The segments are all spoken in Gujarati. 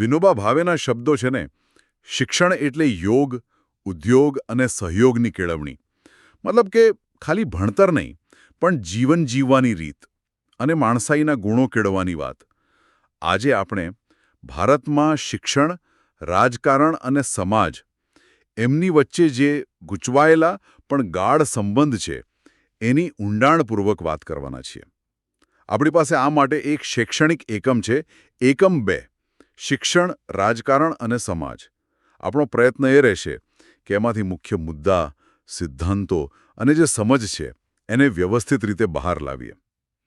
વિનોબા ભાવેના શબ્દો છે ને, શિક્ષણ એટલે યોગ, ઉદ્યોગ અને સહયોગની કેળવણી. મતલબ કે ખાલી ભણતર નહીં, પણ જીવન જીવવાની રીત અને માણસાઈના ગુણો કેળવવાની વાત. આજે આપણે ભારતમાં શિક્ષણ, રાજકારણ અને સમાજ એમની વચ્ચે જે ગૂંચવાયેલા પણ ગાઢ સંબંધ છે, એની ઊંડાણપૂર્વક વાત કરવાના છીએ. આપણી પાસે આ માટે એક શૈક્ષણિક એકમ છે, એકમ બે. શિક્ષણ, રાજકારણ અને સમાજ. આપણો પ્રયત્ન એ રહેશે કે એમાંથી મુખ્ય મુદ્દા, સિદ્ધાંતો અને જે સમજ છે એને વ્યવસ્થિત રીતે બહાર લાવીએ.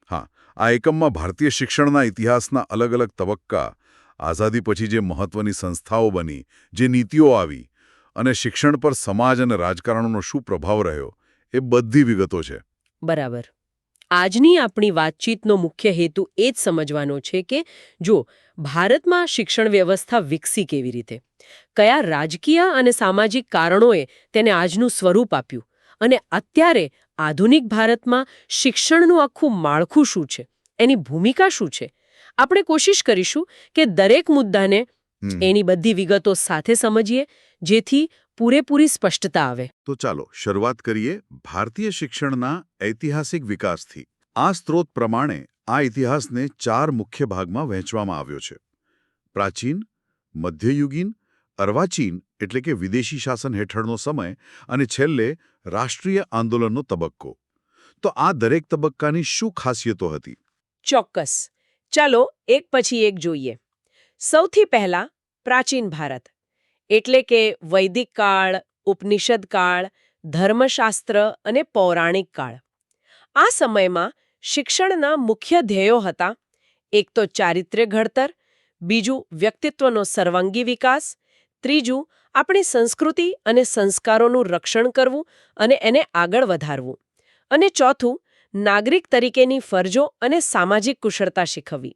હા, આ એકમમાં ભારતીય શિક્ષણના ઇતિહાસના અલગ અલગ તબક્કા, આઝાદી પછી જે મહત્વની સંસ્થાઓ બની, જે નીતિઓ આવી અને શિક્ષણ પર સમાજ અને રાજકારણનો શું પ્રભાવ રહ્યો, એ બધી વિગતો છે. બરાબર. આજની આપણી વાતચીતનો મુખ્ય હેતુ એ જ સમજવાનો છે કે જો ભારતમાં શિક્ષણ વ્યવસ્થા વિકસી કેવી રીતે? કયા રાજકીય અને સામાજિક કારણોએ તેને આજનું સ્વરૂપ આપ્યું? અને અત્યારે આધુનિક ભારતમાં શિક્ષણનું આખું માળખું શું છે? એની ભૂમિકા શું છે? આપણે કોશિશ કરીશું કે દરેક મુદ્દાને એની બધી વિગતો સાથે સમજીએ જેથી પૂરેપૂરી સ્પષ્ટતા આવે. તો ચાલો શરૂઆત કરીએ ભારતીય શિક્ષણના ઐતિહાસિક વિકાસથી. આ સ્ત્રોત પ્રમાણે આ ઇતિહાસને ચાર મુખ્ય ભાગમાં વહેંચવામાં આવ્યો છે. પ્રાચીન મધ્યયુગીન અર્વાચીન એટલે કે વિદેશી શાસન હેઠળનો સમય અને છેલ્લે રાષ્ટ્રીય આંદોલનનો તબક્કો. તો આ દરેક તબક્કાની શું ખાસિયતો હતી? ચોક્કસ. ચાલો એક પછી એક જોઈએ. સૌથી પહેલા પ્રાચીન ભારત. એટલે કે વૈદિક કાળ, ઉપનિષદ કાળ, ધર્મશાસ્ત્ર અને પૌરાણિક કાળ. આ સમયમાં શિક્ષણના મુખ્ય ધ્યેયો હતા. એક તો ચારિત્ર્ય ઘડતર, બીજું વ્યક્તિત્વનો સર્વાંગી વિકાસ, ત્રીજું આપણી સંસ્કૃતિ અને સંસ્કારોનું રક્ષણ કરવું અને એને આગળ વધારવું. અને ચોથું, નાગરિક તરીકેની ફરજો અને સામાજિક કુશળતા શીખવવી.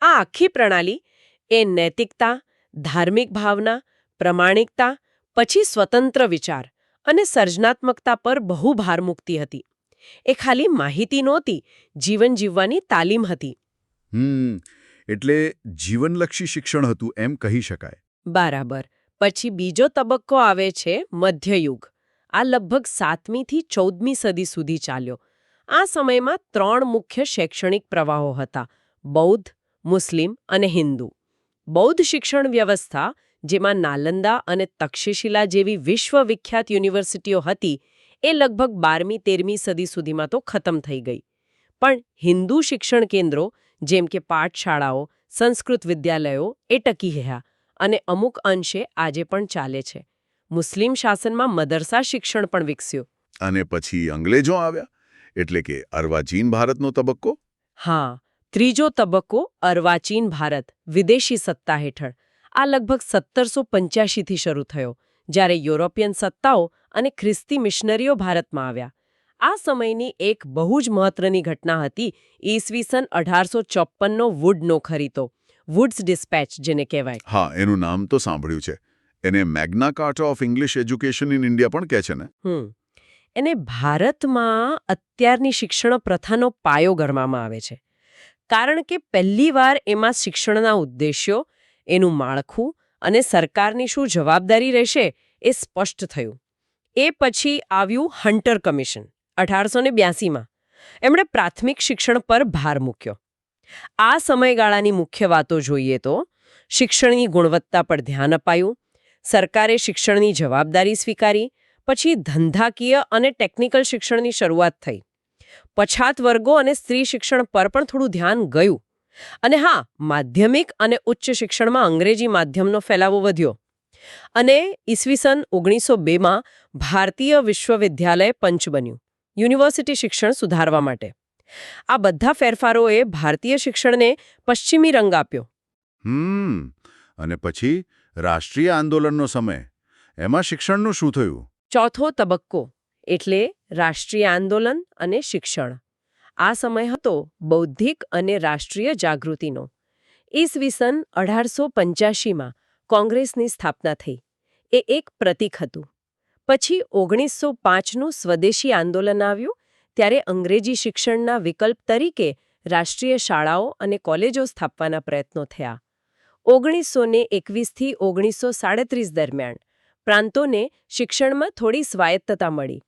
આ આખી પ્રણાલી એ નૈતિકતા, ધાર્મિક ભાવના પ્રમાણિકતા પછી સ્વતંત્ર વિચાર અને સર્જનાત્મકતા પર બહુ ભાર મૂકતી હતી. એ ખાલી માહિતી નહોતી જીવન જીવવાની તાલીમ હતી. હમ એટલે જીવનલક્ષી શિક્ષણ હતું એમ કહી શકાય. બરાબર પછી બીજો તબક્કો આવે છે મધ્યયુગ. આ લગભગ સાતમીથી ચૌદમી સદી સુધી ચાલ્યો. આ સમયમાં ત્રણ મુખ્ય શૈક્ષણિક પ્રવાહો હતા બૌદ્ધ મુસ્લિમ અને હિન્દુ. બૌદ્ધ શિક્ષણ વ્યવસ્થા જેમાં નાલંદા અને તક્ષશિલા જેવી વિશ્વવિખ્યાત યુનિવર્સિટીઓ હતી એ લગભગ બારમી તેરમી સદી સુધીમાં તો ખતમ થઈ ગઈ. પણ હિન્દુ શિક્ષણ કેન્દ્રો જેમ કે પાઠશાળાઓ સંસ્કૃત વિદ્યાલયો એ ટકી રહ્યા અને અમુક અંશે આજે પણ ચાલે છે. મુસ્લિમ શાસનમાં મદરસા શિક્ષણ પણ વિકસ્યું. અને પછી અંગ્રેજો આવ્યા? એટલે કે અર્વાચીન ભારતનો તબક્કો? હા ત્રીજો તબક્કો અર્વાચીન ભારત વિદેશી સત્તા હેઠળ. આ લગભગ સત્તરસો પંચ્યાસીથી શરૂ થયો જ્યારે યુરોપિયન સત્તાઓ અને ખ્રિસ્તી મિશનરીઓ ભારતમાં આવ્યા. આ સમયની એક બહુ જ મહત્વની ઘટના હતી ઈસવીસન અઢારસો ચોપ્પનનો વુડનો ખરીતો વુડ્સ ડિસ્પેચ જેને કહેવાય. હા એનું નામ તો સાંભળ્યું છે. એને Magna Carta of English education in India પણ કહે છે ને? હમ. એને ભારતમાં અત્યારની શિક્ષણ પ્રથાનો પાયો ગણવામાં આવે છે. કારણ કે પહેલીવાર એમાં શિક્ષણના ઉદ્દેશ્યો એનું માળખું અને સરકારની શું જવાબદારી રહેશે એ સ્પષ્ટ થયું. એ પછી આવ્યું હન્ટર કમિશન અઢારસો ને બ્યાસીમાં એમણે પ્રાથમિક શિક્ષણ પર ભાર મૂક્યો. આ સમયગાળાની મુખ્ય વાતો જોઈએ તો, શિક્ષણની ગુણવત્તા પર ધ્યાન અપાયું, સરકારે શિક્ષણની જવાબદારી સ્વીકારી, પછી ધંધાકીય અને ટેકનિકલ શિક્ષણની શરૂઆત થઈ. પછાત વર્ગો અને સ્ત્રી શિક્ષણ પર પણ થોડું ધ્યાન ગયું. અને હા માધ્યમિક અને ઉચ્ચ શિક્ષણમાં અંગ્રેજી માધ્યમનો ફેલાવો વધ્યો. અને ઈસવીસન ઓગણીસો બેમાં ભારતીય વિશ્વવિદ્યાલય પંચ બન્યું યુનિવર્સિટી શિક્ષણ સુધારવા માટે. આ બધા ફેરફારોએ ભારતીય શિક્ષણને પશ્ચિમી રંગ આપ્યો. હમ અને પછી રાષ્ટ્રીય આંદોલનનો સમય. એમાં શિક્ષણનું શું થયું? ચોથો તબક્કો એટલે રાષ્ટ્રીય આંદોલન અને શિક્ષણ. આ સમય હતો બૌદ્ધિક અને રાષ્ટ્રીય જાગૃતિનો. ઈસવીસન અઢારસો પંચ્યાસીમાં કોંગ્રેસની સ્થાપના થઈ. એ એક પ્રતીક હતું. પછી ઓગણીસો પાંચનું સ્વદેશી આંદોલન આવ્યું, ત્યારે અંગ્રેજી શિક્ષણના વિકલ્પ તરીકે રાષ્ટ્રીય શાળાઓ અને કોલેજો સ્થાપવાના પ્રયત્નો થયા. ઓગણીસો ને એકવીસથી ઓગણીસો સાડત્રીસ દરમિયાન પ્રાંતોને શિક્ષણમાં થોડી સ્વાયત્તતા મળી.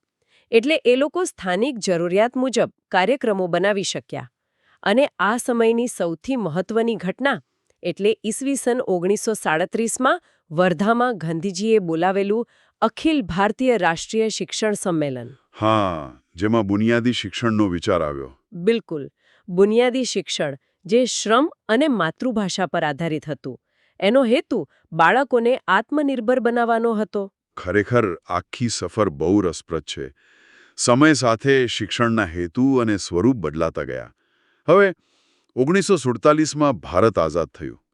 એટલે એ લોકો સ્થાનિક જરૂરિયાત મુજબ કાર્યક્રમો બનાવી શક્યા. અને આ સમયની સૌથી મહત્વની ઘટના એટલે ઈસવીસન ઓગણીસો સાડત્રીસમાં વર્ધામાં ગાંધીજીએ બોલાવેલું અખિલ ભારતીય રાષ્ટ્રીય શિક્ષણ સંમેલન. હા જેમાં બુનિયાદી શિક્ષણનો વિચાર આવ્યો. બિલકુલ. બુનિયાદી શિક્ષણ જે શ્રમ અને માતૃભાષા પર આધારિત હતું. એનો હેતુ બાળકોને આત્મનિર્ભર બનાવવાનો હતો. ખરેખર આખી સફર બહુ રસપ્રદ છે. સમય સાથે શિક્ષણના હેતુ અને સ્વરૂપ બદલાતા ગયા. હવે ઓગણીસો સુડતાલીસમાં ભારત આઝાદ થયું.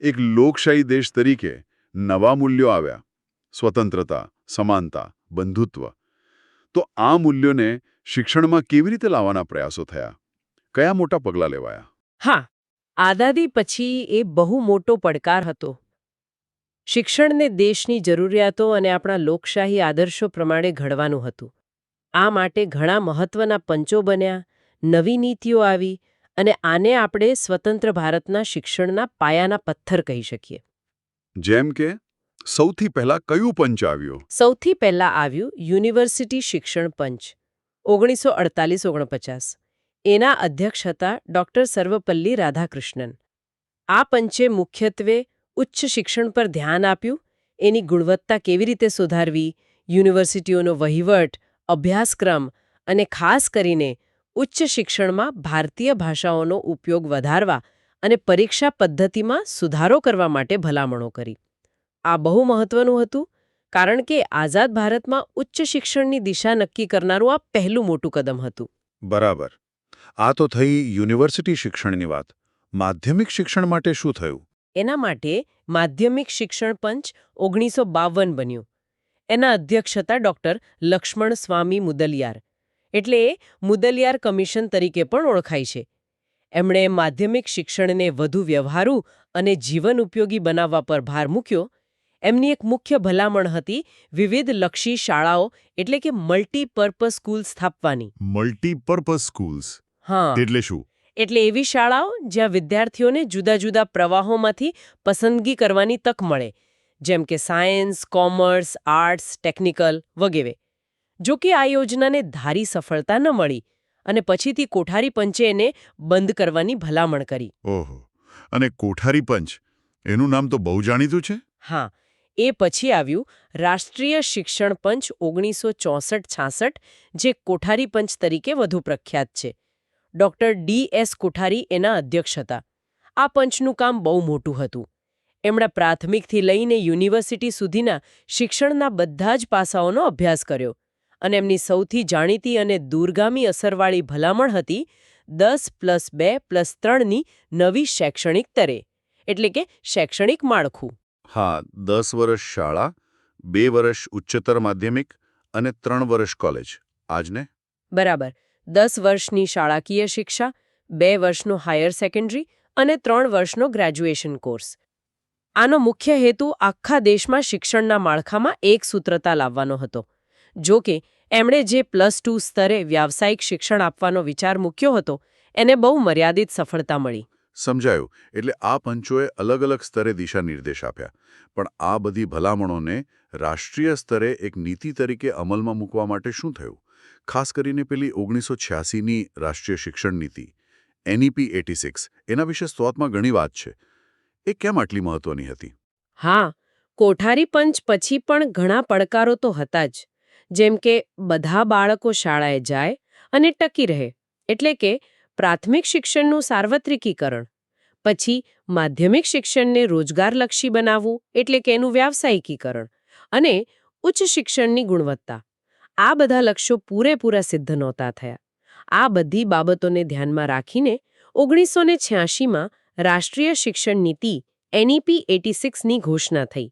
એક લોકશાહી દેશ તરીકે નવા મૂલ્યો આવ્યા. સ્વતંત્રતા, સમાનતા, બંધુત્વ. તો આ મૂલ્યોને શિક્ષણમાં કેવી રીતે લાવવાના પ્રયાસો થયા? કયા મોટા પગલાં લેવાયા? હા, આઝાદી પછી એ બહુ મોટો પડકાર હતો. શિક્ષણને દેશની જરૂરિયાતો અને આપણા લોકશાહી આદર્શો પ્રમાણે ઘડવાનું હતું. આ માટે ઘણા મહત્વના પંચો બન્યા નવી નીતિઓ આવી અને આને આપણે સ્વતંત્ર ભારતના શિક્ષણના પાયાના પથ્થર કહી શકીએ. જેમ કે સૌથી પહેલા કયું પંચ આવ્યું? સૌથી પહેલા આવ્યું યુનિવર્સિટી શિક્ષણ પંચ ઓગણીસો અડતાલીસ ઓગણપચાસ. એના અધ્યક્ષ હતા ડોક્ટર સર્વપલ્લી રાધાકૃષ્ણન. આ પંચે મુખ્યત્વે ઉચ્ચ શિક્ષણ પર ધ્યાન આપ્યું એની ગુણવત્તા કેવી રીતે સુધારવી યુનિવર્સિટીઓનો વહીવટ અભ્યાસક્રમ અને ખાસ કરીને ઉચ્ચ શિક્ષણમાં ભારતીય ભાષાઓનો ઉપયોગ વધારવા અને પરીક્ષા પદ્ધતિમાં સુધારો કરવા માટે ભલામણો કરી. આ બહુ મહત્વનું હતું કારણ કે આઝાદ ભારતમાં ઉચ્ચ શિક્ષણની દિશા નક્કી કરનારું આ પહેલું મોટું કદમ હતું. બરાબર. આ તો થઈ યુનિવર્સિટી શિક્ષણની વાત. માધ્યમિક શિક્ષણ માટે શું થયું? એના માટે માધ્યમિક શિક્ષણ પંચ ઓગણીસો બાવન બન્યું. એના અધ્યક્ષ હતા ડોક્ટર લક્ષ્મણ સ્વામી મુદલિયાર. એટલે એ મુદલિયાર કમિશન તરીકે પણ ઓળખાય છે. એમણે માધ્યમિક શિક્ષણને વધુ વ્યવહારુ અને જીવન ઉપયોગી બનાવવા પર ભાર મૂક્યો. એમની એક મુખ્ય ભલામણ હતી વિવિધ લક્ષી શાળાઓ એટલે કે મલ્ટીપર્પઝ સ્કૂલ સ્થાપવાની. Multipurpose schools? હા. એટલે શું? એટલે એવી શાળાઓ જ્યાં વિદ્યાર્થીઓને જુદા જુદા પ્રવાહોમાંથી પસંદગી કરવાની તક મળે. જેમ કે સાયન્સ કોમર્સ આર્ટ્સ ટેકનિકલ વગેરે. જો કે આ યોજનાને ધારી સફળતા ન મળી અને પછીથી કોઠારી પંચે એને બંધ કરવાની ભલામણ કરી. ઓહો. અને કોઠારી પંચ એનું નામ તો બહુ જાણીતું છે? હા એ પછી આવ્યું રાષ્ટ્રીય શિક્ષણ પંચ ઓગણીસો ચોસઠ છાસઠ જે કોઠારી પંચ તરીકે વધુ પ્રખ્યાત છે. ડોક્ટર ડી એસ કોઠારી એના અધ્યક્ષ હતા. આ પંચનું કામ બહુ મોટું હતું. એમણે પ્રાથમિકથી લઈને યુનિવર્સિટી સુધીના શિક્ષણના બધા જ પાસાઓનો અભ્યાસ કર્યો અને એમની સૌથી જાણીતી અને દૂરગામી અસરવાળી ભલામણ હતી દસ પ્લસ બે પ્લસ ત્રણની નવી શૈક્ષણિક તરે એટલે કે શૈક્ષણિક માળખું. હા દસ વર્ષ શાળા બે વર્ષ ઉચ્ચતર માધ્યમિક અને ત્રણ વર્ષ કોલેજ. આજને? બરાબર. દસ વર્ષની શાળાકીય શિક્ષા બે વર્ષનો હાયર સેકન્ડરી અને ત્રણ વર્ષનો ગ્રેજ્યુએશન કોર્સ. આનો મુખ્ય હેતુ આખા દેશમાં શિક્ષણના માળખામાં એક સૂત્રતા લાવવાનો હતો. જો કે, એમણે જે પ્લસ ટુ સ્તરે વ્યાવસાયિક શિક્ષણ આપવાનો વિચાર મૂક્યો હતો, એને બહુ મર્યાદિત સફળતા મળી. સમજાયું, એટલે આ પંચોએ અલગ અલગ સ્તરે દિશા નિર્દેશ આપ્યા. પણ આ બધી ભલામણોને રાષ્ટ્રીય સ્તરે એક નીતિ તરીકે અમલમાં મૂકવા માટે શું થયું? ખાસ કરીને પેલી ઓગણીસો છ્યાસીની રાષ્ટ્રીય શિક્ષણ નીતિ, એનઈપી એટી એના વિશે સ્ત્રોતમાં ઘણી વાત છે. એ કેમ આટલી મહત્વની હતી? હા, કોઠારી પંચ પછી પણ ઘણા પડકારો તો હતા જ. જેમ કે, બધા બાળકો શાળાએ જાય અને ટકી રહે, એટલે કે પ્રાથમિક શિક્ષણનું સાર્વત્રિકીકરણ. પછી માધ્યમિક શિક્ષણને રોજગારલક્ષી બનાવવું, એટલે કે એનું વ્યાવસાયિકીકરણ અને ઉચ્ચ શિક્ષણની ગુણવત્તા. આ બધા લક્ષ્યો પૂરેપૂરા સિદ્ધ નહોતા થયા. આ બધી બાબતોને ધ્યાનમાં રાખીને ઓગણીસો ને છ્યાસીમાં રાષ્ટ્રીય શિક્ષણ નીતિ એનઈપી એટી સિક્સની ઘોષણા થઈ.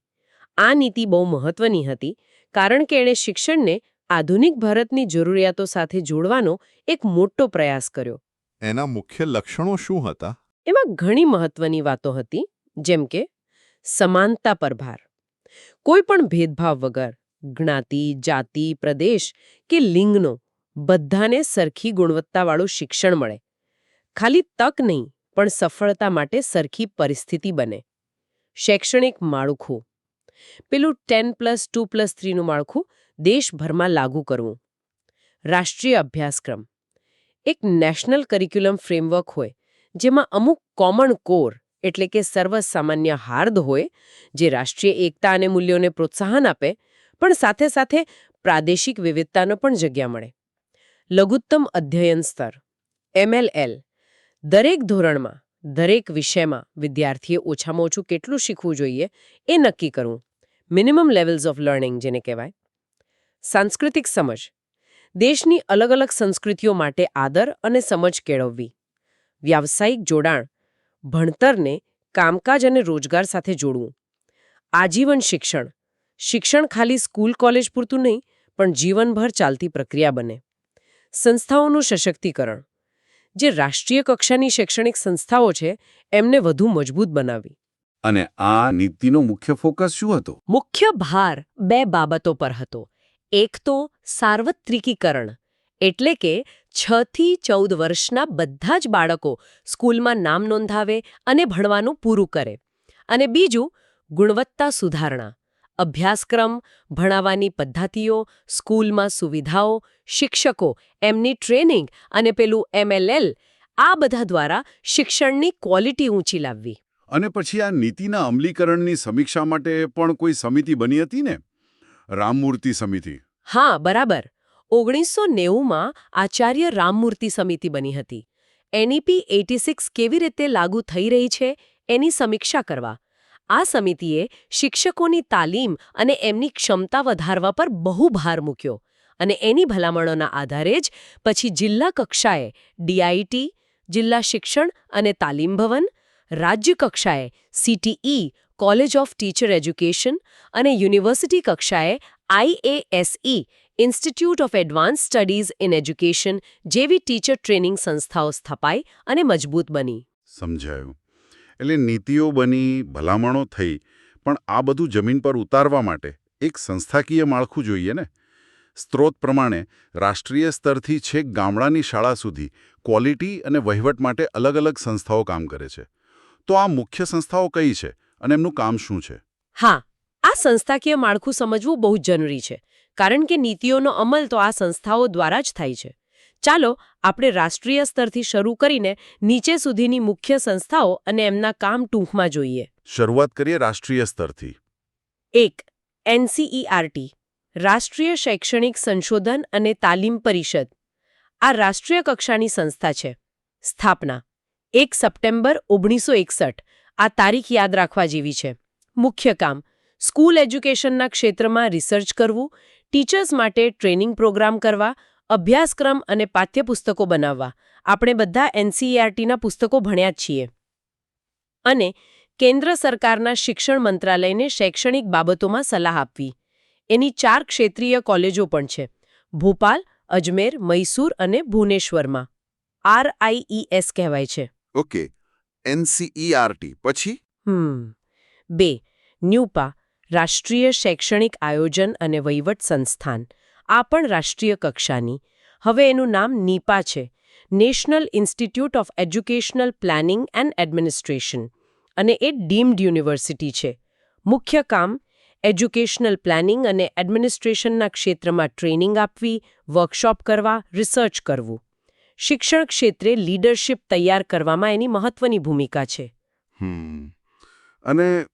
આ નીતિ બહુ મહત્વની હતી કારણ કે એણે શિક્ષણને આધુનિક ભારતની જરૂરિયાતો સાથે જોડવાનો એક મોટો પ્રયાસ કર્યો. એના મુખ્ય લક્ષણો શું હતા? એમાં ઘણી મહત્વની વાતો હતી જેમ કે સમાનતા પર ભાર કોઈ પણ ભેદભાવ વગર જ્ઞાતિ જાતિ પ્રદેશ કે લિંગનો બધાને સરખી ગુણવત્તાવાળું શિક્ષણ મળે. ખાલી તક નહીં પણ સફળતા માટે સરખી પરિસ્થિતિ બને. શૈક્ષણિક માળખું. પેલું ટેન પ્લસ ટુ પ્લસ થ્રીનું માળખું દેશભરમાં લાગુ કરવું. રાષ્ટ્રીય અભ્યાસક્રમ. એક નેશનલ કરિક્યુલમ ફ્રેમવર્ક હોય, જેમાં અમુક કોમન કોર, એટલે કે સર્વસામાન્ય હાર્દ હોય, જે રાષ્ટ્રીય એકતા અને મૂલ્યોને પ્રોત્સાહન આપે, પણ સાથે સાથે પ્રાદેશિક વિવિધતાનો પણ જગ્યા મળે. લઘુત્તમ અધ્યયન સ્તર. એમએલએલ દરેક ધોરણમાં, દરેક વિષયમાં વિદ્યાર્થીએ ઓછામાં ઓછું કેટલું શીખવું જોઈએ એ નક્કી કરવું. મિનિમમ લેવલ્સ ઓફ લર્નિંગ જેને કહેવાય. સાંસ્કૃતિક સમજ. દેશની અલગ અલગ સંસ્કૃતિઓ માટે આદર અને સમજ કેળવવી. વ્યાવસાયિક જોડાણ. ભણતરને કામકાજ અને રોજગાર સાથે જોડવું. આજીવન શિક્ષણ. શિક્ષણ ખાલી સ્કૂલ, કોલેજ પૂરતું નહીં, પણ જીવનભર ચાલતી પ્રક્રિયા બને. સંસ્થાઓનું સશક્તિકરણ. જે રાષ્ટ્રીય કક્ષાની શૈક્ષણિક સંસ્થાઓ છે એમને વધુ મજબૂત બનાવી. અને આ નીતિનો મુખ્ય ફોકસ શું હતો? મુખ્ય ભાર બે બાબતો પર હતો. એક તો સાર્વત્રિકીકરણ એટલે કે છ થી ચૌદ વર્ષના બધા જ બાળકો સ્કૂલમાં નામ નોંધાવે અને ભણવાનું પૂરું કરે. અને બીજું ગુણવત્તા સુધારણા અભ્યાસક્રમ ભણાવવાની પદ્ધતિઓ સ્કૂલમાં સુવિધાઓ શિક્ષકો એમની ટ્રેનિંગ અને પેલું એમએલએલ આ બધા દ્વારા શિક્ષણની ક્વોલિટી ઊંચી લાવવી. અને પછી આ નીતિના અમલીકરણની સમીક્ષા માટે પણ કોઈ સમિતિ બની હતી ને? રામમૂર્તિ સમિતિ. હા બરાબર. ઓગણીસો નેવુંમાં આચાર્ય રામમૂર્તિ સમિતિ બની હતી. એનઈપી એટી સિક્સ કેવી રીતે લાગુ થઈ રહી છે એની સમીક્ષા કરવા. આ સમિતિએ શિક્ષકોની તાલીમ અને એમની ક્ષમતા વધારવા પર બહુ ભાર મૂક્યો અને એની ભલામણોના આધારે જ પછી જિલ્લા કક્ષાએ ડીઆઈટી જિલ્લા શિક્ષણ અને તાલીમ ભવન, રાજ્ય કક્ષાએ CTE college of teacher education અને યુનિવર્સિટી કક્ષાએ IASE institute of advance studies in education જેવી ટીચર ટ્રેનિંગ સંસ્થાઓ સ્થપાઈ અને મજબૂત બની. સમજાયું. એટલે નીતિઓ બની, ભલામણો થઈ, પણ આ બધું જમીન પર ઉતારવા માટે એક સંસ્થાકીય માળખું જોઈએ ને? સ્ત્રોત પ્રમાણે, રાષ્ટ્રીય સ્તરથી છેક ગામડાની શાળા સુધી ક્વોલિટી અને વહીવટ માટે અલગ અલગ સંસ્થાઓ કામ કરે છે. તો આ મુખ્ય સંસ્થાઓ કઈ છે અને એમનું કામ શું છે? હા, આ સંસ્થાકીય માળખું સમજવું બહુ જ જરૂરી છે, કારણ કે નીતિઓનો અમલ તો આ સંસ્થાઓ દ્વારા જ થાય છે. ચાલો આપણે રાષ્ટ્રીય સ્તરથી શરૂ કરીને નીચે સુધીની મુખ્ય સંસ્થાઓ અને એમના કામ ટૂંકમાં જોઈએ. શરૂઆત કરીએ રાષ્ટ્રીય સ્તરથી. એક એનસીઈઆરટી રાષ્ટ્રીય શૈક્ષણિક સંશોધન અને તાલીમ પરિષદ. આ રાષ્ટ્રીય કક્ષાની સંસ્થા છે. સ્થાપના એક સપ્ટેમ્બર ઓગણીસો એકસઠ આ તારીખ યાદ રાખવા જેવી છે. મુખ્ય કામ સ્કૂલ એજ્યુકેશનના ક્ષેત્રમાં રિસર્ચ કરવું ટીચર્સ માટે ટ્રેનિંગ પ્રોગ્રામ કરવા અભ્યાસક્રમ અને પાઠ્યપુસ્તકો બનાવવા. આપણે બધા એનસીઈઆરટીના પુસ્તકો ભણ્યા છીએ. અને કેન્દ્ર સરકારના શિક્ષણ મંત્રાલયને શૈક્ષણિક બાબતોમાં સલાહ આપવી. એની ચાર ક્ષેત્રીય કોલેજો પણ છે. ભોપાલ અજમેર મૈસૂર અને ભુવનેશ્વરમાં. આરઆઈઈએસ કહેવાય છે. ઓકે. એનસીઈઆરટી પછી? હમ. બે. ન્યૂપા રાષ્ટ્રીય શૈક્ષણિક આયોજન અને વહીવટ સંસ્થાન. આ પણ રાષ્ટ્રીય કક્ષાની. હવે એનું નામ નીપા છે. National institute of educational planning and administration. અને એ ડીમ્ડ યુનિવર્સિટી છે. મુખ્ય કામ એજ્યુકેશનલ પ્લાનિંગ અને એડમિનિસ્ટ્રેશનના ક્ષેત્રમાં ટ્રેનિંગ આપવી વર્કશોપ કરવા રિસર્ચ કરવું. શિક્ષણ ક્ષેત્રે લીડરશિપ તૈયાર કરવામાં એની મહત્વની ભૂમિકા છે. હમ. અને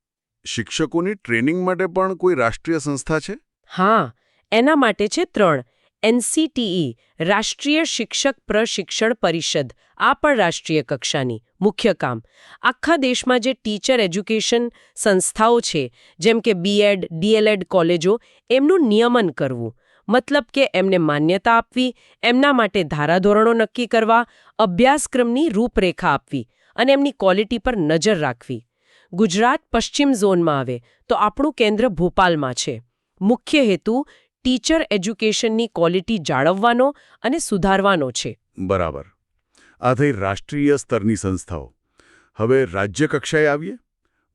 શિક્ષકોની ટ્રેનિંગ માટે પણ કોઈ રાષ્ટ્રીય સંસ્થા છે? હા. એના માટે છે ત્રણ. એનસીટીઈ રાષ્ટ્રીય શિક્ષક પ્રશિક્ષણ પરિષદ, આ પણ રાષ્ટ્રીય કક્ષાની મુખ્ય કામ. આખા દેશમાં જે ટીચર એજ્યુકેશન સંસ્થાઓ છે, જેમ કે બીએડ ડીએલએડ કોલેજો, એમનું નિયમન કરવું. મતલબ કે એમને માન્યતા આપવી, એમના માટે ધારાધોરણો નક્કી કરવા, અભ્યાસક્રમની રૂપરેખા આપવી અને એમની ક્વોલિટી પર નજર રાખવી. ગુજરાત પશ્ચિમ ઝોનમાં આવે તો આપણું કેન્દ્ર ભોપાલમાં છે. મુખ્ય હેતુ ટીચર એજ્યુકેશનની ક્વોલિટી જાળવવાનો અને સુધારવાનો છે. બરાબર. આ થઈ રાષ્ટ્રીય સ્તરની સંસ્થાઓ. હવે રાજ્ય કક્ષાએ આવીએ?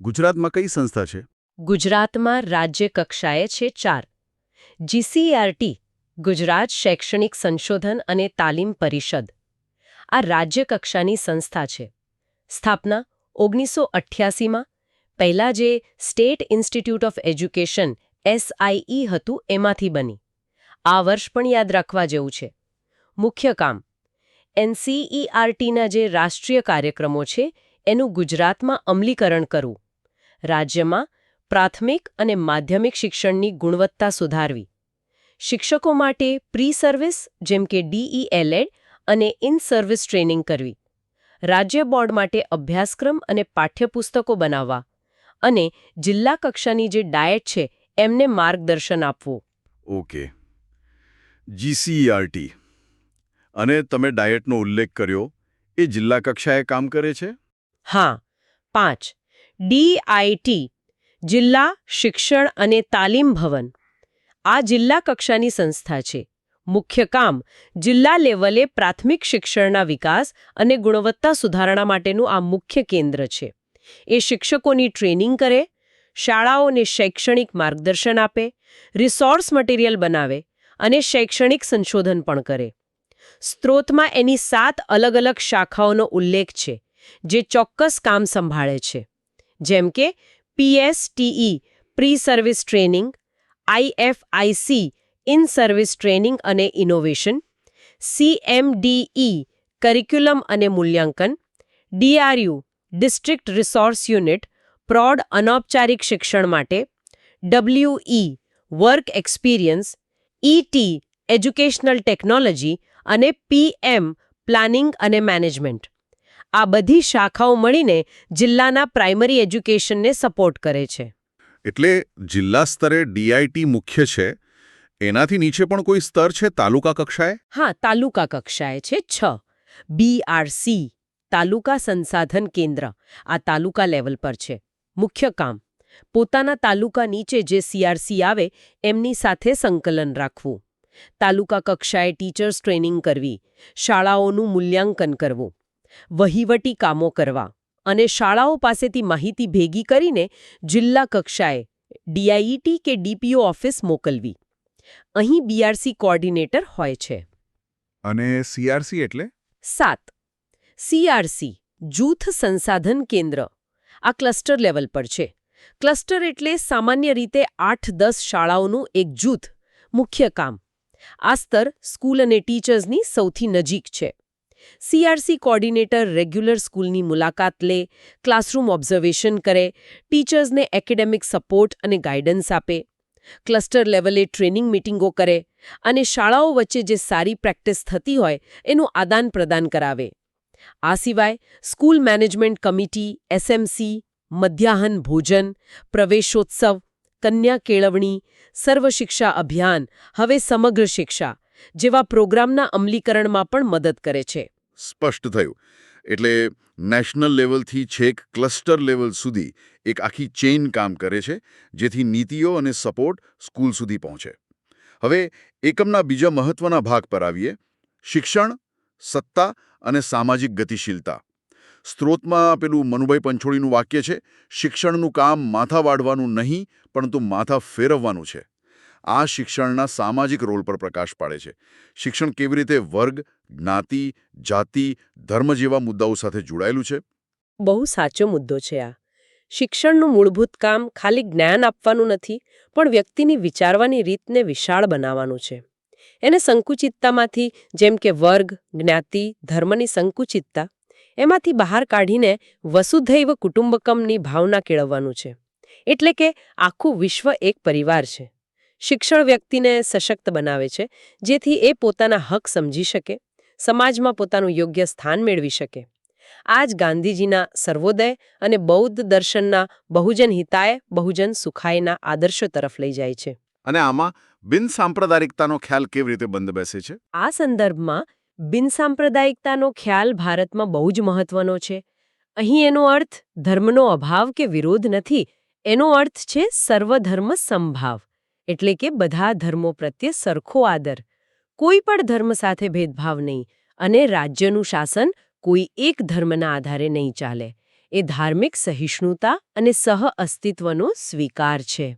ગુજરાતમાં કઈ સંસ્થા છે? ગુજરાતમાં રાજ્ય કક્ષાએ છે ચાર. જીસીઆરટી ગુજરાત શૈક્ષણિક સંશોધન અને તાલીમ પરિષદ. આ રાજ્ય કક્ષાની સંસ્થા છે. સ્થાપના ઓગણીસો અઠ્યાસીમાં પહેલાં જે state institute of education SIE હતું એમાંથી બની. આ વર્ષ પણ યાદ રાખવા જેવું છે. મુખ્ય કામ. એનસીઈઆરટીના જે રાષ્ટ્રીય કાર્યક્રમો છે, એનું ગુજરાતમાં અમલીકરણ કરવું. રાજ્યમાં પ્રાથમિક અને માધ્યમિક શિક્ષણની ગુણવત્તા સુધારવી. શિક્ષકો માટે પ્રી સર્વિસ જેમ કે ડીઈએલએડ અને ઇન સર્વિસ ટ્રેનિંગ કરવી. રાજ્ય બોર્ડ માટે અભ્યાસક્રમ અને પાઠ્યપુસ્તકો બનાવવા. અને જિલ્લા કક્ષાની જે ડાયટ છે એમને માર્ગદર્શન આપવું. ઓકે. જીસીઈઆરટી અને તમે ડાયટનો ઉલ્લેખ કર્યો એ જિલ્લા કક્ષાએ કામ કરે છે? હા. પાંચ. ડીઆઈટી જિલ્લા શિક્ષણ અને તાલીમ ભવન. આ જિલ્લા કક્ષાની સંસ્થા છે. મુખ્ય કામ જિલ્લા લેવલે પ્રાથમિક શિક્ષણના વિકાસ અને ગુણવત્તા સુધારણા માટેનું આ મુખ્ય કેન્દ્ર છે. એ શિક્ષકોની ટ્રેનિંગ કરે શાળાઓને શૈક્ષણિક માર્ગદર્શન આપે, રિસોર્સ મટીરિયલ બનાવે અને શૈક્ષણિક સંશોધન પણ કરે. સ્ત્રોતમાં એની સાત અલગ અલગ શાખાઓનો ઉલ્લેખ છે, જે ચોક્કસ કામ સંભાળે છે. જેમ કે PSTE pre service training IFIC in service training અને ઇનોવેશન સીએમડીઈ કરિક્યુલમ અને મૂલ્યાંકન ડીઆરયુ ડિસ્ટ્રિક્ટ રિસોર્સ યુનિટ પ્રૌઢ અનૌપચારિક શિક્ષણ માટે WE work experience ET educational technology અને પીએમ પ્લાનિંગ અને મેનેજમેન્ટ. આ બધી શાખાઓ મળીને જિલ્લાના પ્રાઇમરી એજ્યુકેશનને સપોર્ટ કરે છે. એટલે જિલ્લા સ્તરે ડીઆઈટી મુખ્ય છે એનાથી નીચે પણ કોઈ સ્તર છે તાલુકા કક્ષાએ? હા તાલુકા કક્ષાએ છે છ. બીઆરસી તાલુકા સંસાધન કેન્દ્ર. આ તાલુકા લેવલ પર છે. મુખ્ય કામ. પોતાના તાલુકા નીચે જે સીઆરસી આવે એમની સાથે સંકલન રાખવું. તાલુકા કક્ષાએ ટીચર્સ ટ્રેનિંગ કરવી. શાળાઓનું મૂલ્યાંકન કરવું. વહીવટી કામો કરવા. અને શાળાઓ પાસેથી માહિતી ભેગી કરીને જિલ્લા કક્ષાએ ડીઆઈઈટી કે ડીપીઓ ઓફિસ મોકલવી. અહીં બીઆરસી કોઓર્ડિનેટર હોય છે. અને સીઆરસી એટલે? સાત. સીઆરસી જૂથ સંસાધન કેન્દ્ર. આ ક્લસ્ટર લેવલ પર છે. ક્લસ્ટર એટલે સામાન્ય રીતે આઠ દસ શાળાઓનું એક જૂથ, મુખ્ય કામ. આ સ્તર સ્કૂલ અને ટીચર્સની સૌથી નજીક છે. સીઆરસી કોર્ડિનેટર રેગ્યુલર સ્કૂલની મુલાકાત લે, ક્લાસરૂમ ઓબ્ઝર્વેશન કરે, ટીચર્સને એકેડેમિક સપોર્ટ અને ગાઈડન્સ આપે. ક્લસ્ટર લેવલે ટ્રેનિંગ મિટિંગો કરે અને શાળાઓ વચ્ચે જે સારી પ્રેક્ટિસ થતી હોય, એનું આદાન પ્રદાન કરાવે. આ સિવાય સ્કૂલ મેનેજમેન્ટ કમિટી એસએમસી મધ્યાહન ભોજન, પ્રવેશોત્સવ, કન્યા કેળવણી, સર્વ શિક્ષા અભિયાન, હવે સમગ્ર શિક્ષા જેવા પ્રોગ્રામના અમલીકરણમાં પણ મદદ કરે છે. સ્પષ્ટ થયું. એટલે નેશનલ લેવલથી છેક ક્લસ્ટર લેવલ સુધી એક આખી ચેઇન કામ કરે છે, જેથી નીતિઓ અને સપોર્ટ સ્કૂલ સુધી પહોંચે. હવે એકમના બીજા મહત્વના ભાગ પર આવીએ. શિક્ષણ સત્તા અને સામાજિક ગતિશીલતા. સ્ત્રોતમાં પેલું મનુભાઈ પંછોળીનું વાક્ય છે, શિક્ષણનું કામ માથા વાળવાનું નહીં, પરંતુ માથા ફેરવવાનું છે. આ શિક્ષણના સામાજિક રોલ પર પ્રકાશ પાડે છે. શિક્ષણ કેવી રીતે વર્ગ, જ્ઞાતિ, જાતિ, ધર્મ જેવા મુદ્દાઓ સાથે જોડાયેલું છે? બહુ સાચો મુદ્દો છે આ. શિક્ષણનું મૂળભૂત કામ ખાલી જ્ઞાન આપવાનું નથી, પણ વ્યક્તિની વિચારવાની રીતને વિશાળ બનાવવાનું છે. એને સંકુચિતતામાંથી, જેમ કે વર્ગ, જ્ઞાતિ, ધર્મની સંકુચિતતા, એમાંથી બહાર કાઢીને વસુધૈવ કુટુંબકમની ભાવના કેળવવાનું છે. એટલે કે આખું વિશ્વ એક પરિવાર છે. શિક્ષણ વ્યક્તિને સશક્ત બનાવે છે, જેથી એ પોતાના હક સમજી શકે, સમાજમાં પોતાનું યોગ્ય સ્થાન મેળવી શકે. આ જ ગાંધીજીના સર્વોદય અને બૌદ્ધ દર્શનના બહુજન હિતાય, બહુજન સુખાયના આદર્શો તરફ લઈ જાય છે. અને આમાં બિનસાંપ્રદાયિકતાનો ખ્યાલ કેવી રીતે બંધ બેસે છે? આ સંદર્ભમાં બિનસાંપ્રદાયિકતાનો ખ્યાલ ભારતમાં બહુ જ મહત્વનો છે. અહીં એનો અર્થ ધર્મનો અભાવ કે વિરોધ નથી, એનો અર્થ છે સર્વધર્મ સંભાવ એટલે કે બધા ધર્મો પ્રત્યે સરખો આદર. કોઈ પણ ધર્મ સાથે ભેદભાવ નહીં અને રાજ્યનું શાસન કોઈ એક ધર્મના આધારે નહીં ચાલે. એ ધાર્મિક સહિષ્ણુતા અને સહ અસ્તિત્વનો સ્વીકાર છે.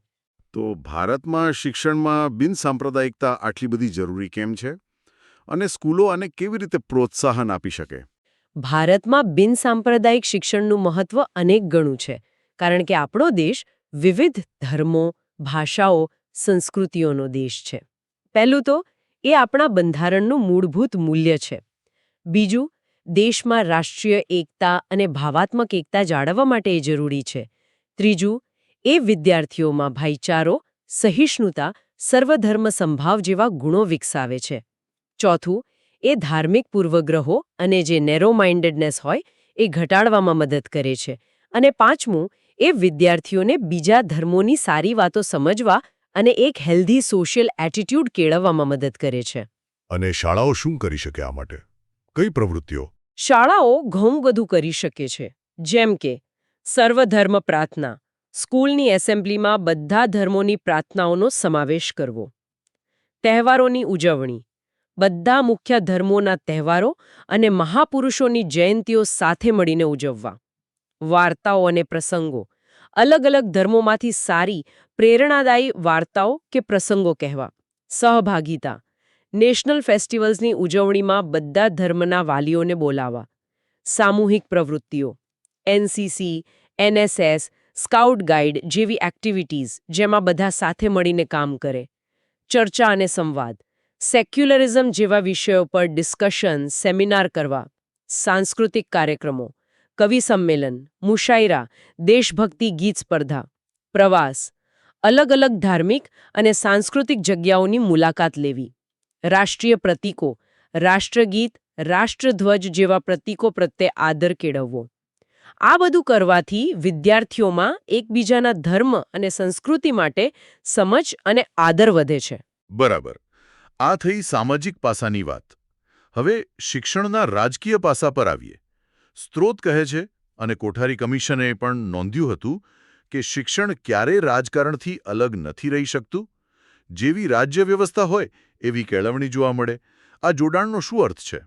તો ભારતમાં શિક્ષણમાં બિનસાંપ્રદાયિકતા આટલી બધી જરૂરી કેમ છે? અને સ્કૂલો આને કેવી રીતે પ્રોત્સાહન આપી શકે? ભારતમાં બિનસાંપ્રદાયિક શિક્ષણનું મહત્વ અનેક ગણું છે, કારણ કે આપણો દેશ વિવિધ ધર્મો, ભાષાઓ, સંસ્કૃતિઓનો દેશ છે. પહેલું તો, એ આપણા બંધારણનું મૂળભૂત મૂલ્ય છે. બીજું, દેશમાં રાષ્ટ્રીય એકતા અને ભાવાત્મક એકતા જાળવવા માટે એ જરૂરી છે. ત્રીજું એ વિદ્યાર્થીઓમાં ભાઈચારો સહિષ્ણુતા સર્વધર્મ સંભાવ જેવા ગુણો વિકસાવે છે. ચોથું એ ધાર્મિક પૂર્વગ્રહો અને જે નેરો માઇન્ડેડનેસ હોય એ ઘટાડવામાં મદદ કરે છે. અને પાંચમું એ વિદ્યાર્થીઓને બીજા ધર્મોની સારી વાતો સમજવા અને એક હેલ્ધી સોશિયલ એટીટ્યૂડ કેળવવામાં મદદ કરે છે. અને શાળાઓ શું કરી શકે આ માટે? કઈ પ્રવૃત્તિઓ? શાળાઓ ઘણું બધું કરી શકે છે. જેમ કે સર્વધર્મ પ્રાર્થના સ્કૂલની એસેમ્બલીમાં બધા ધર્મોની પ્રાર્થનાઓનો સમાવેશ કરવો. તહેવારોની ઉજવણી. બધા મુખ્ય ધર્મોના તહેવારો અને મહાપુરુષોની જયંતીઓ સાથે મળીને ઉજવવા. વાર્તાઓ અને પ્રસંગો. અલગ અલગ ધર્મોમાંથી સારી, પ્રેરણાદાયી વાર્તાઓ કે પ્રસંગો કહેવા. સહભાગિતા. નેશનલ ફેસ્ટિવલ્સની ઉજવણીમાં બધા ધર્મના વાલીઓને બોલાવવા. સામૂહિક પ્રવૃત્તિઓ. એનસીસી, એનએસએસ સ્કાઉટ ગાઈડ જેવી એક્ટિવિટીઝ જેમાં બધા સાથે મળીને કામ કરે. ચર્ચા અને સંવાદ. સેક્યુલરિઝમ જેવા વિષયો પર ડિસ્કશન, સેમિનાર કરવા. સાંસ્કૃતિક કાર્યક્રમો. કવિ સંમેલન, મુશાયરા, દેશભક્તિ ગીત સ્પર્ધા. પ્રવાસ. અલગ અલગ ધાર્મિક અને સાંસ્કૃતિક જગ્યાઓની મુલાકાત લેવી. રાષ્ટ્રીય પ્રતીકો. રાષ્ટ્રગીત, રાષ્ટ્રધ્વજ જેવા પ્રતીકો પ્રત્યે આદર કેળવવો. આ બધું કરવાથી વિદ્યાર્થીઓમાં એકબીજાના ધર્મ અને સંસ્કૃતિ માટે સમજ અને આદર વધે છે. બરાબર. આ થઈ સામાજિક પાસાની વાત. હવે શિક્ષણના રાજકીય પાસા પર આવીએ. સ્ત્રોત કહે છે અને કોઠારી કમિશને પણ નોંધ્યું હતું કે શિક્ષણ ક્યારે રાજકારણથી અલગ નથી રહી શકતું? જેવી રાજ્ય વ્યવસ્થા હોય એવી કેળવણી જોવા મળે. આ જોડાણનો શું અર્થ છે?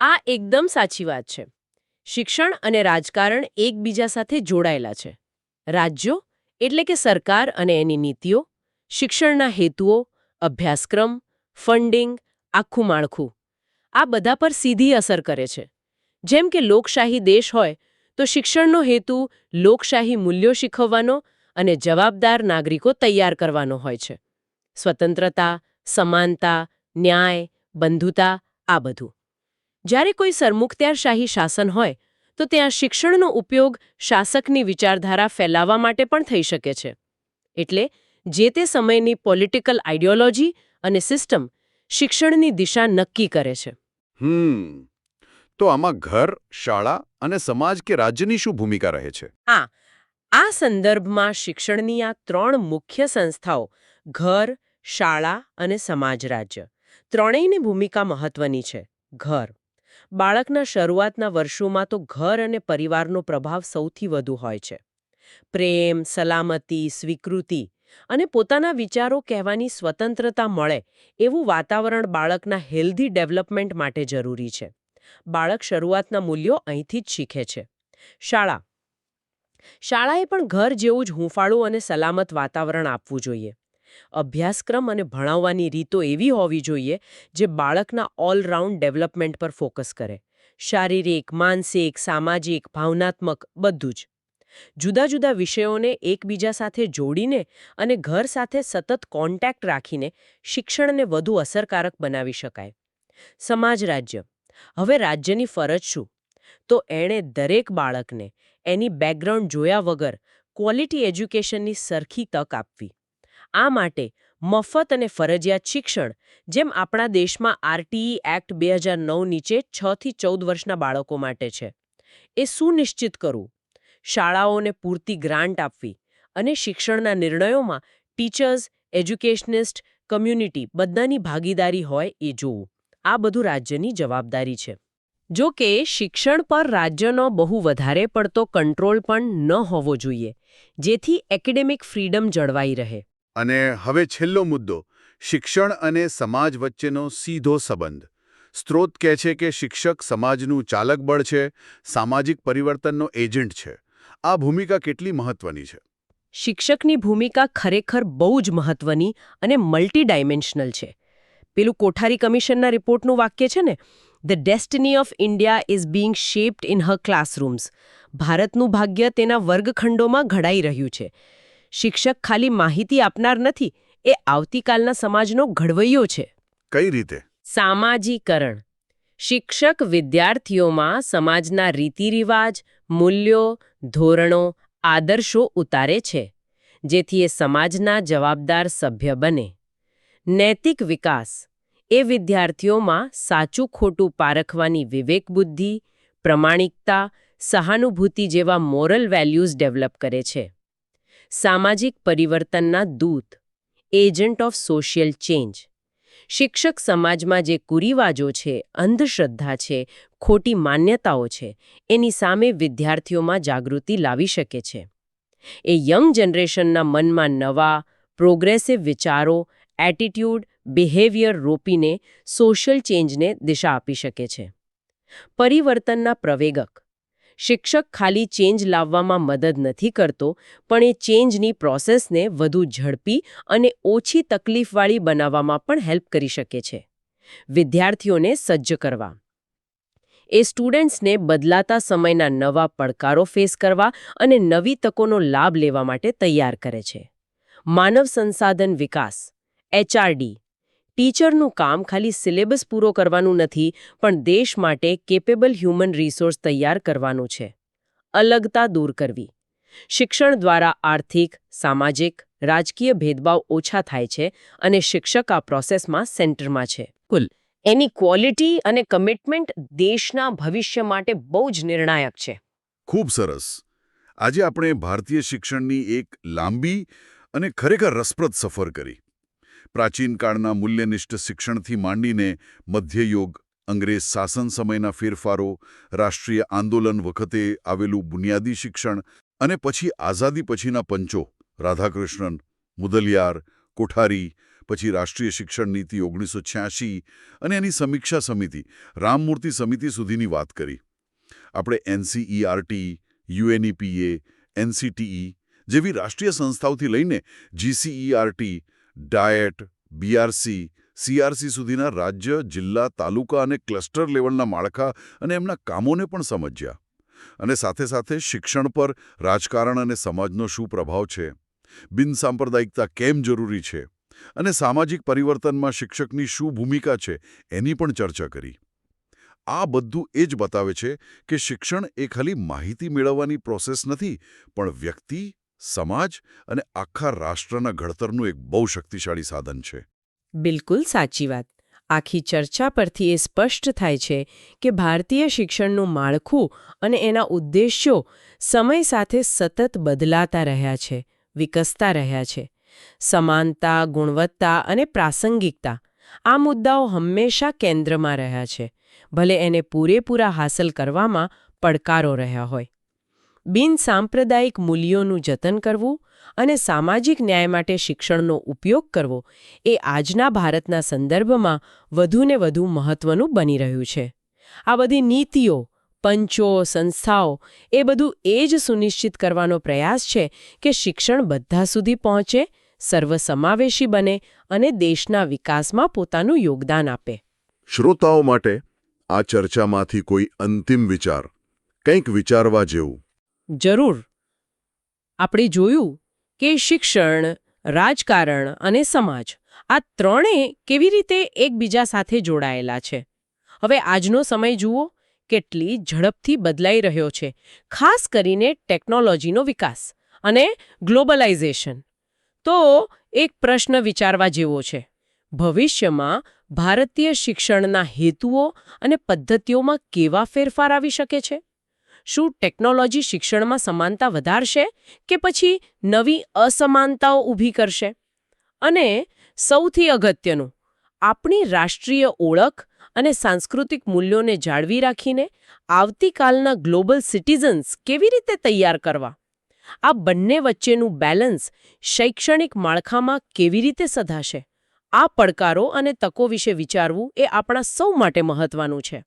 આ એકદમ સાચી વાત છે. શિક્ષણ અને રાજકારણ એકબીજા સાથે જોડાયેલા છે. રાજ્યો, એટલે કે સરકાર અને એની નીતિઓ, શિક્ષણના હેતુઓ, અભ્યાસક્રમ, ફંડિંગ, આખું માળખું. આ બધા પર સીધી અસર કરે છે. જેમ કે લોકશાહી દેશ હોય, તો શિક્ષણનો હેતુ લોકશાહી મૂલ્યો શીખવવાનો અને જવાબદાર નાગરિકો તૈયાર કરવાનો હોય છે. સ્વતંત્રતા, સમાનતા, ન્યાય, બંધુતા, આ બધું. જ્યારે કોઈ સરમુખત્યારશાહી શાસન હોય તો ત્યાં શિક્ષણનો ઉપયોગ શાસકની વિચારધારા ફેલાવવા માટે પણ થઈ શકે છે. એટલે જે તે સમયની પોલિટિકલ આઇડિયોલોજી અને સિસ્ટમ શિક્ષણની દિશા નક્કી કરે છે. હમ. તો આમાં ઘર શાળા અને સમાજ કે રાજ્યની શું ભૂમિકા રહે છે? હા. આ સંદર્ભમાં શિક્ષણની આ ત્રણ મુખ્ય સંસ્થાઓ ઘર શાળા અને સમાજ રાજ્ય ત્રણેયની ભૂમિકા મહત્વની છે. ઘર. બાળકના શરૂઆતના વર્ષોમાં તો ઘર અને પરિવારનો પ્રભાવ સૌથી વધુ હોય છે. પ્રેમ, સલામતી, સ્વીકૃતિ અને પોતાના વિચારો કહેવાની સ્વતંત્રતા મળે એવું વાતાવરણ બાળકના હેલ્ધી ડેવલપમેન્ટ માટે જરૂરી છે. બાળક શરૂઆતના મૂલ્યો અહીંથી જ શીખે છે. શાળા. શાળાએ પણ ઘર જેવું જ હૂંફાળું અને સલામત વાતાવરણ આપવું જોઈએ. અભ્યાસક્રમ અને ભણાવવાની રીતો એવી હોવી જોઈએ જે બાળકના ઓલરાઉન્ડ ડેવલપમેન્ટ પર ફોકસ કરે. શારીરિક, માનસિક, સામાજિક, ભાવનાત્મક બધું જ. જુદા જુદા વિષયોને એકબીજા સાથે જોડીને અને ઘર સાથે સતત કોન્ટેક્ટ રાખીને શિક્ષણને વધુ અસરકારક બનાવી શકાય. સમાજ રાજ્ય. હવે રાજ્યની ફરજ શું? તો એણે દરેક બાળકને એની બેકગ્રાઉન્ડ જોયા વગર ક્વોલિટી એજ્યુકેશનની સરખી તક આપવી. આ માટે મફત અને ફરજિયાત શિક્ષણ, જેમ આપણા દેશમાં આરટીઈ એક્ટ બે હજાર નવ નીચે છથી ચૌદ વર્ષના બાળકો માટે છે. એ સુનિશ્ચિત કરવું, શાળાઓને પૂરતી ગ્રાન્ટ આપવી અને શિક્ષણના નિર્ણયોમાં ટીચર્સ, એજ્યુકેશનિસ્ટ, કમ્યુનિટી બધાની ભાગીદારી હોય એ જોવું. આ બધું રાજ્યની જવાબદારી છે. જો કે, શિક્ષણ પર રાજ્યનો બહુ વધારે પડતો કંટ્રોલ પણ ન હોવો જોઈએ, જેથી એકેડેમિક ફ્રીડમ જળવાઈ રહે. અને હવે છેલ્લો મુદ્દો, શિક્ષણ અને સમાજ વચ્ચેનો સીધો સંબંધ. સ્ત્રોત કહે છે કે શિક્ષક સમાજનું ચાલક બળ છે, સામાજિક પરિવર્તનનો એજન્ટ છે. આ ભૂમિકા કેટલી મહત્વની છે? શિક્ષકની ભૂમિકા ખરેખર બહુ જ મહત્વની અને મલ્ટી ડાયમેન્શનલ છે. પેલું કોઠારી કમિશનના રિપોર્ટનું વાક્ય છે ને the destiny of India is being shaped in her classrooms ભારતનું ભાગ્ય તેના વર્ગખંડોમાં ઘડાઈ રહ્યું છે. શિક્ષક ખાલી માહિતી આપનાર નથી એ આવતીકાલના સમાજનો ઘડવૈયો છે. કઈ રીતે? સામાજીકરણ. શિક્ષક વિદ્યાર્થીઓમાં સમાજના રીતિરિવાજ મૂલ્યો ધોરણો આદર્શો ઉતારે છે જેથી એ સમાજના જવાબદાર સભ્ય બને. નૈતિક વિકાસ. એ વિદ્યાર્થીઓમાં સાચું ખોટું પારખવાની વિવેકબુદ્ધિ પ્રમાણિકતા સહાનુભૂતિ જેવા મોરલ વેલ્યુઝ ડેવલપ કરે છે. સામાજિક પરિવર્તનના દૂત, એજન્ટ ઓફ સોશિયલ ચેન્જ. શિક્ષક સમાજમાં જે કુરિવાજો છે, અંધશ્રદ્ધા છે, ખોટી માન્યતાઓ છે, એની સામે વિદ્યાર્થીઓમાં જાગૃતિ લાવી શકે છે. એ યંગ જનરેશનના મનમાં નવા, પ્રોગ્રેસિવ વિચારો, એટીટ્યૂડ, બિહેવિયર રોપીને સોશિયલ ચેન્જને દિશા આપી શકે છે. પરિવર્તનના પ્રવેગક શિક્ષક ખાલી ચેન્જ લાવવામાં મદદ નથી કરતો, પણ એ ચેન્જની પ્રોસેસને વધુ ઝડપી અને ઓછી તકલીફવાળી બનાવવામાં પણ હેલ્પ કરી શકે છે. વિદ્યાર્થીઓને સજ્જ કરવા. એ સ્ટુડન્ટ્સને બદલાતા સમયના નવા પડકારો ફેસ કરવા અને નવી તકોનો લાભ લેવા માટે તૈયાર કરે છે. માનવ સંસાધન વિકાસ, એચઆરડી ટીચરનું કામ ખાલી સિલેબસ પૂરો કરવાનું નથી પણ દેશ માટે કેપેબલ હ્યુમન રિસોર્સ તૈયાર કરવાનું છે. અલગતા દૂર કરવી. શિક્ષણ દ્વારા આર્થિક સામાજિક રાજકીય ભેદભાવ ઓછા થાય છે અને શિક્ષક આ પ્રોસેસમાં સેન્ટરમાં છે. કુલ. એની ક્વોલિટી અને કમિટમેન્ટ દેશના ભવિષ્ય માટે બહુ જ નિર્ણાયક છે. ખૂબ સરસ. આજે આપણે ભારતીય શિક્ષણની એક લાંબી અને ખરેખર રસપ્રદ સફર કરી. પ્રાચીન કાળના મૂલ્યનિષ્ઠ શિક્ષણથી માંડીને મધ્યયુગ, અંગ્રેજ શાસન સમયના ફેરફારો, રાષ્ટ્રીય આંદોલન વખતે આવેલું બુનિયાદી શિક્ષણ અને પછી આઝાદી પછીના પંચો, રાધાકૃષ્ણન, મુદલિયાર, કોઠારી, પછી રાષ્ટ્રીય શિક્ષણ નીતિ ઓગણીસો અને એની સમીક્ષા સમિતિ, રામમૂર્તિ સમિતિ સુધીની વાત કરી. આપણે એનસીઈઆરટી યુએનઈપીએ એનસીટીઈ જેવી રાષ્ટ્રીય સંસ્થાઓથી લઈને જીસીઈઆરટી ડાયટ બીઆરસી સીઆરસી સુધીના રાજ્ય, જિલ્લા, તાલુકા અને ક્લસ્ટર લેવલના માળખા અને એમના કામોને પણ સમજ્યા. અને સાથે સાથે શિક્ષણ પર રાજકારણ અને સમાજનો શું પ્રભાવ છે? બિનસાંપ્રદાયિકતા કેમ જરૂરી છે? અને સામાજિક પરિવર્તનમાં શિક્ષકની શું ભૂમિકા છે? એની પણ ચર્ચા કરી. આ બધું એ જ બતાવે છે કે શિક્ષણ એ ખાલી માહિતી મેળવવાની પ્રોસેસ નથી, પણ વ્યક્તિ સમાજ અને આખા રાષ્ટ્રના ઘડતરનું એક બહુ શક્તિશાળી સાધન છે. બિલકુલ સાચી વાત. આખી ચર્ચા પરથી એ સ્પષ્ટ થાય છે કે ભારતીય શિક્ષણનું માળખું અને એના ઉદ્દેશ્યો સમય સાથે સતત બદલાતા રહ્યા છે, વિકસતા રહ્યા છે. સમાનતા, ગુણવત્તા અને પ્રાસંગિકતા આ મુદ્દાઓ હંમેશા કેન્દ્રમાં રહ્યા છે. ભલે એને પૂરેપૂરા હાંસલ કરવામાં પડકારો રહ્યા હોય. બિનસાંપ્રદાયિક મૂલ્યોનું જતન કરવું અને સામાજિક ન્યાય માટે શિક્ષણનો ઉપયોગ કરવો એ આજના ભારતના સંદર્ભમાં વધુને વધુ મહત્વનું બની રહ્યું છે. આ બધી નીતિઓ, પંચો, સંસ્થાઓ એ બધું એ જ સુનિશ્ચિત કરવાનો પ્રયાસ છે કે શિક્ષણ બધા સુધી પહોંચે, સર્વસમાવેશી બને અને દેશના વિકાસમાં પોતાનું યોગદાન આપે. શ્રોતાઓ માટે આ ચર્ચામાંથી કોઈ અંતિમ વિચાર, કંઈક વિચારવા જેવું જરૂર. આપણે જોયું કે શિક્ષણ, રાજકારણ અને સમાજ આ ત્રણેય કેવી રીતે એકબીજા સાથે જોડાયેલા છે. હવે આજનો સમય જુઓ, કેટલી ઝડપથી બદલાઈ રહ્યો છે, ખાસ કરીને ટેકનોલોજીનો વિકાસ અને ગ્લોબલાઇઝેશન. તો એક પ્રશ્ન વિચારવા જેવો છે. ભવિષ્યમાં ભારતીય શિક્ષણના હેતુઓ અને પદ્ધતિઓમાં કેવા ફેરફાર આવી શકે છે? શું ટેકનોલોજી શિક્ષણમાં સમાનતા વધારશે કે પછી નવી અસમાનતાઓ ઊભી કરશે? અને સૌથી અગત્યનું, આપણી રાષ્ટ્રીય ઓળખ અને સાંસ્કૃતિક મૂલ્યોને જાળવી રાખીને આવતીકાલના ગ્લોબલ સિટીઝન્સ કેવી રીતે તૈયાર કરવા? આ બંને વચ્ચેનું બેલેન્સ શૈક્ષણિક માળખામાં કેવી રીતે સધાશે? આ પડકારો અને તકો વિશે વિચારવું એ આપણા સૌ માટે મહત્વનું છે.